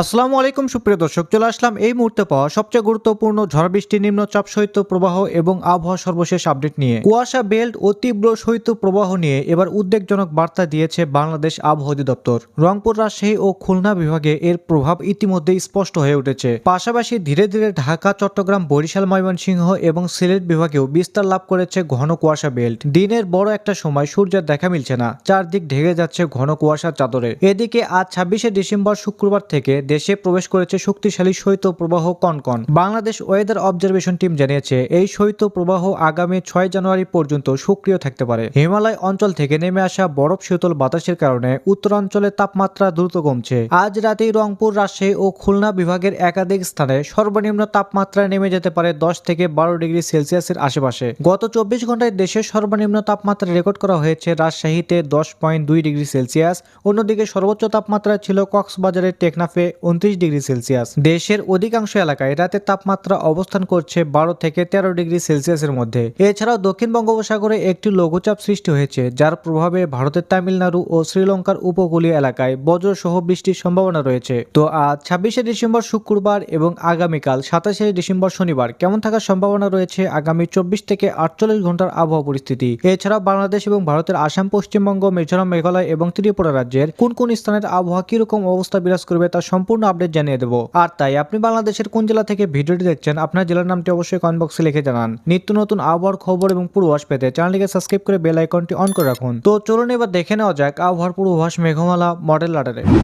আসসালামু আলাইকুম, সুপ্রিয় দর্শক, চলে আসলাম এই মুহূর্তে পাওয়া সবচেয়ে গুরুত্বপূর্ণ ঝড় বৃষ্টি, নিম্নচাপ শৈত্য প্রবাহ এবং আবহাওয়া সর্বশেষ আপডেট নিয়ে। কুয়াশা বেল্ট ও তীব্র শৈত্য প্রবাহ নিয়ে এবার উদ্বেগজনক বার্তা দিয়েছে বাংলাদেশ আবহাওয়া অধিদপ্তর। রংপুর, রাজশাহী ও খুলনা বিভাগে এর প্রভাব ইতিমধ্যেই স্পষ্ট হয়ে উঠেছে। পাশাপাশি ধীরে ধীরে ঢাকা, চট্টগ্রাম, বরিশাল, ময়মনসিংহ এবং সিলেট বিভাগেও বিস্তার লাভ করেছে ঘন কুয়াশা বেল্ট। দিনের বড় একটা সময় সূর্যের দেখা মিলছে না, চারদিক ঢেকে যাচ্ছে ঘন কুয়াশার চাদরে। এদিকে আজ ছাব্বিশে ডিসেম্বর শুক্রবার থেকে দেশে প্রবেশ করেছে শক্তিশালী শৈত্য প্রবাহ কনকন। বাংলাদেশ ওয়েদার অবজারভেশন টিম জানিয়েছে, এই শৈত্য প্রবাহ আগামী ছয় জানুয়ারি পর্যন্ত সক্রিয় থাকতে পারে। হিমালয় অঞ্চল থেকে নেমে আসা বরফ শীতল বাতাসের কারণে উত্তরাঞ্চলে তাপমাত্রা দ্রুত কমছে। আজ রাতেই রংপুর, রাজশাহী ও খুলনা বিভাগের একাধিক স্থানে সর্বনিম্ন তাপমাত্রা নেমে যেতে পারে দশ থেকে বারো ডিগ্রি সেলসিয়াসের আশেপাশে। গত চব্বিশ ঘন্টায় দেশের সর্বনিম্ন তাপমাত্রা রেকর্ড করা হয়েছে রাজশাহীতে দশ পয়েন্ট দুই ডিগ্রি সেলসিয়াস। অন্যদিকে সর্বোচ্চ তাপমাত্রা ছিল কক্সবাজারের টেকনাফে উনত্রিশ ডিগ্রি সেলসিয়াস। দেশের অধিকাংশ এলাকায় রাতের তাপমাত্রা অবস্থান করছে বারো থেকে তেরো ডিগ্রি সেলসিয়াসের মধ্যে। এছাড়াও দক্ষিণ বঙ্গোপসাগরে একটি লঘুচাপ সৃষ্টি হয়েছে, যার প্রভাবে ভারতের তামিলনাড়ু ও শ্রীলঙ্কার উপকূলীয় এলাকায় বজ্র সহ বৃষ্টির সম্ভাবনা রয়েছে। তো আজ ছাব্বিশে ডিসেম্বর শুক্রবার এবং আগামীকাল সাতাশে ডিসেম্বর শনিবার কেমন থাকার সম্ভাবনা রয়েছে আগামী চব্বিশ থেকে আটচল্লিশ ঘণ্টার আবহাওয়া পরিস্থিতি? এছাড়াও বাংলাদেশ এবং ভারতের আসাম, পশ্চিমবঙ্গ, মিজোরাম, মেঘালয় এবং ত্রিপুরা রাজ্যের কোন কোন স্থানের আবহাওয়া কীরকম অবস্থা বিরাজ করবে তার সম্পূর্ণ আপডেট জানিয়ে দেবো। আর তাই আপনি বাংলাদেশের কোন জেলা থেকে ভিডিওটি দেখছেন, আপনার জেলার নামটি অবশ্যই কমেন্ট বক্সে লিখে জানান। নিত্য নতুন আবহাওয়ার খবর এবং পূর্বাভাস পেতে চ্যানেলটিকে সাবস্ক্রাইব করে বেল আইকনটি অন করে রাখুন। তো চলুন এবার দেখে নেওয়া যাক আবহাওয়ার পূর্বাভাস, মেঘমালা মডেল রাডারে